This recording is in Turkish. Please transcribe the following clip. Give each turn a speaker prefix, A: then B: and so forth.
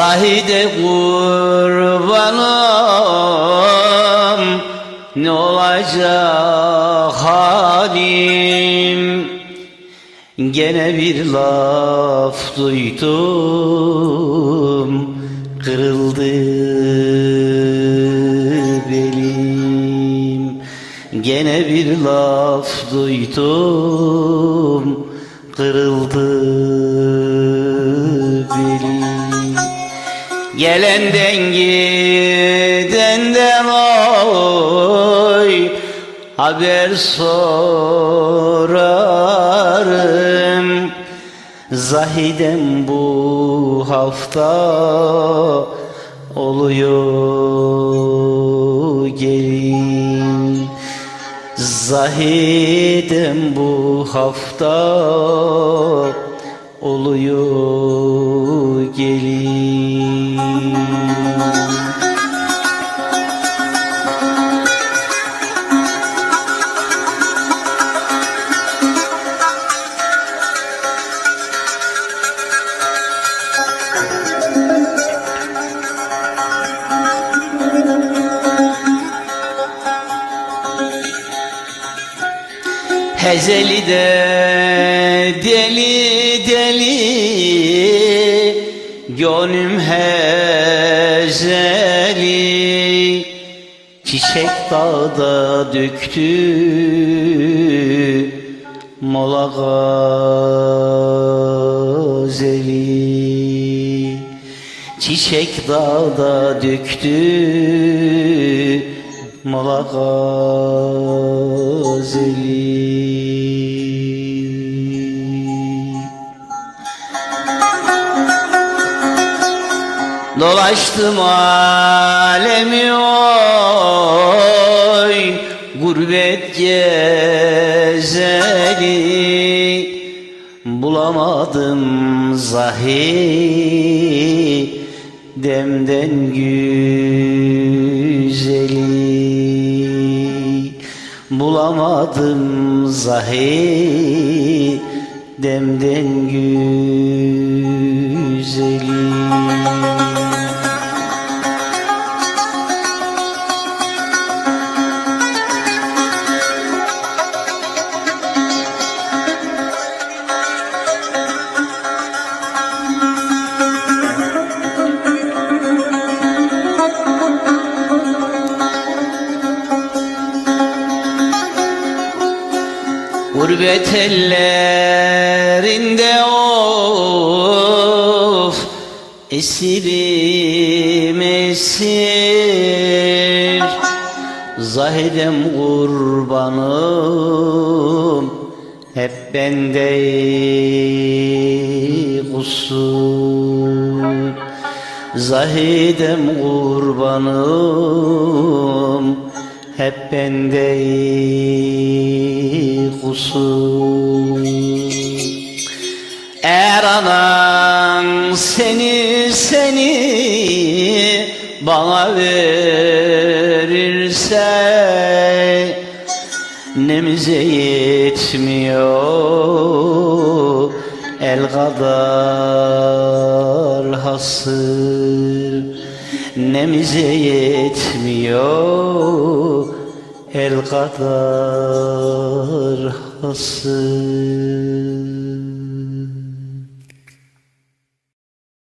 A: Zahide kurbanım Ne olacak halim? Gene bir laf duydum Kırıldı belim. Gene bir laf duydum Kırıldı Gelenden gidenden oy Haber sorarım. Zahidem bu hafta oluyor gelin. Zahidem bu hafta oluyor gelin Hezeli de deli deli. Gönlüm hezeli. Çiçek dağda döktü Mola gazeli. Çiçek dağda döktü Mola gazeli Dolaştım alemi oy Gurbet gezeli. Bulamadım zahi Demden güzeli. Bulamadım zahi Demden güzeli Gurbet ellerinde of Esirim esir. Zahidem kurbanım Hep bende kusur. Zahidem kurbanım hep bende kusur Eğer anan seni seni bana verirse Nemize yetmiyor el kadar hasır. Nemize yetmiyor el kadar hasır